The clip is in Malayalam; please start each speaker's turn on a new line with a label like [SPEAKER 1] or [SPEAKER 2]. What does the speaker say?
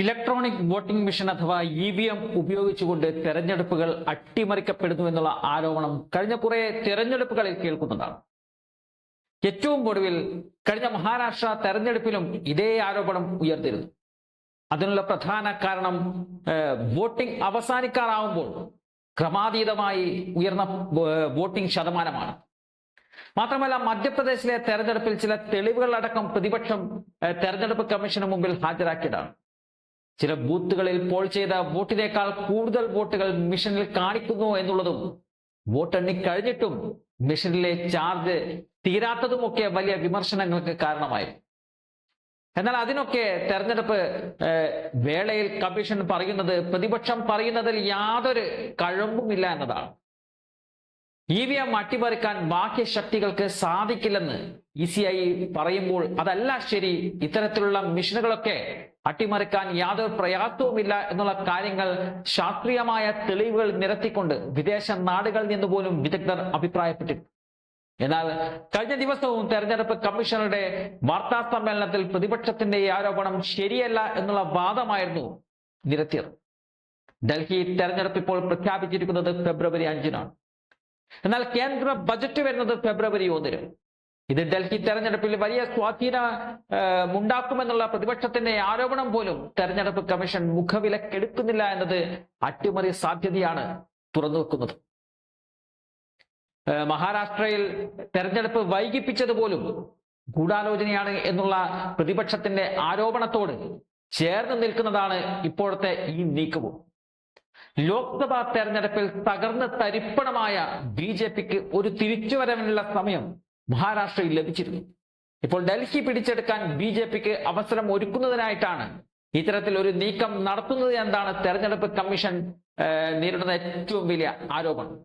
[SPEAKER 1] ഇലക്ട്രോണിക് വോട്ടിംഗ് മെഷീൻ അഥവാ ഇ വി എം ഉപയോഗിച്ചുകൊണ്ട് തെരഞ്ഞെടുപ്പുകൾ അട്ടിമറിക്കപ്പെടുന്നു എന്നുള്ള ആരോപണം കഴിഞ്ഞ കുറെ തെരഞ്ഞെടുപ്പുകളിൽ കേൾക്കുന്നതാണ് ഏറ്റവും ഒടുവിൽ കഴിഞ്ഞ മഹാരാഷ്ട്ര തെരഞ്ഞെടുപ്പിലും ഇതേ ആരോപണം ഉയർത്തിരുന്നു അതിനുള്ള പ്രധാന കാരണം വോട്ടിംഗ് അവസാനിക്കാറാവുമ്പോൾ ക്രമാതീതമായി ഉയർന്ന വോട്ടിംഗ് ശതമാനമാണ്. മാത്രമല്ല മധ്യപ്രദേശിലെ തെരഞ്ഞെടുപ്പിൽ ചില തെളിവുകൾ അടക്കം പ്രതിപക്ഷം തെരഞ്ഞെടുപ്പ് കമ്മീഷന് മുമ്പിൽ ഹാജരാക്കിയതാണ്. ചില ബൂത്തുകളിൽ പോൾ ചെയ്ത വോട്ടിനേക്കാൾ കൂടുതൽ വോട്ടുകൾ മിഷനിൽ കാണിക്കുന്നു എന്നുള്ളതും വോട്ടെണ്ണി കഴിഞ്ഞിട്ടും മിഷനിലെ ചാർജ് തീരാത്തതുമൊക്കെ വലിയ വിമർശനങ്ങൾക്ക് കാരണമായി എന്നാൽ അതിനൊക്കെ തെരഞ്ഞെടുപ്പ് വേളയിൽ കമ്മീഷൻ പറയുന്നത് പ്രതിപക്ഷം പറയുന്നതിൽ യാതൊരു കഴമ്പുമില്ല എന്നതാണ്. ഇ വി എം അട്ടിമറിക്കാൻ ബാഹ്യ ശക്തികൾക്ക് സാധിക്കില്ലെന്ന് ഇ സി ഐ പറയുമ്പോൾ അതല്ല ശരി ഇത്തരത്തിലുള്ള മിഷനുകളൊക്കെ അട്ടിമറിക്കാൻ യാതൊരു പ്രയാസവുമില്ല എന്നുള്ള കാര്യങ്ങൾ ശാസ്ത്രീയമായ തെളിവുകൾ നിരത്തിക്കൊണ്ട് വിദേശ നാടുകളിൽ നിന്ന് പോലും വിദഗ്ധർ അഭിപ്രായപ്പെട്ടിട്ടുണ്ട് എന്നാൽ കഴിഞ്ഞ ദിവസവും തെരഞ്ഞെടുപ്പ് കമ്മീഷണറുടെ വാർത്താ സമ്മേളനത്തിൽ പ്രതിപക്ഷത്തിന്റെ ആരോപണം ശരിയല്ല എന്നുള്ള വാദമായിരുന്നു നിരത്തിയത്. ഡൽഹി തെരഞ്ഞെടുപ്പ് ഇപ്പോൾ പ്രഖ്യാപിച്ചിരിക്കുന്നത് ഫെബ്രുവരി അഞ്ചിനാണ്. എന്നാൽ കേന്ദ്ര ബജറ്റ് വരുന്നത് ഫെബ്രുവരി ഒന്നിന്. ഇത് ഡൽഹി തെരഞ്ഞെടുപ്പിൽ വലിയ സ്വാധീനം ഉണ്ടാക്കുമെന്നുള്ള പ്രതിപക്ഷത്തിന്റെ ആരോപണം പോലും തെരഞ്ഞെടുപ്പ് കമ്മീഷൻ മുഖവിലക്കെടുക്കുന്നില്ല എന്നത് അട്ടിമറി സാധ്യതയാണ് തുറന്നു വെക്കുന്നത് മഹാരാഷ്ട്രയിൽ തെരഞ്ഞെടുപ്പ് വൈകിപ്പിച്ചത് പോലും ഗൂഢാലോചനയാണ് എന്നുള്ള പ്രതിപക്ഷത്തിന്റെ ആരോപണത്തോട് ചേർന്ന് നിൽക്കുന്നതാണ് ഇപ്പോഴത്തെ ഈ നീക്കവും. ലോക്സഭാ തെരഞ്ഞെടുപ്പിൽ തകർന്ന് തരിപ്പണമായ ബി ജെ പിക്ക് ഒരു തിരിച്ചുവരവിനുള്ള സമയം മഹാരാഷ്ട്രയിൽ ലഭിച്ചിരുന്നു. ഇപ്പോൾ ഡൽഹി പിടിച്ചെടുക്കാൻ ബി ജെ പിക്ക് അവസരം ഒരുക്കുന്നതിനായിട്ടാണ് ഇത്തരത്തിൽ ഒരു നീക്കം നടത്തുന്നത് എന്നാണ് തെരഞ്ഞെടുപ്പ് കമ്മീഷൻ നേരിടുന്ന ഏറ്റവും വലിയ ആരോപണം.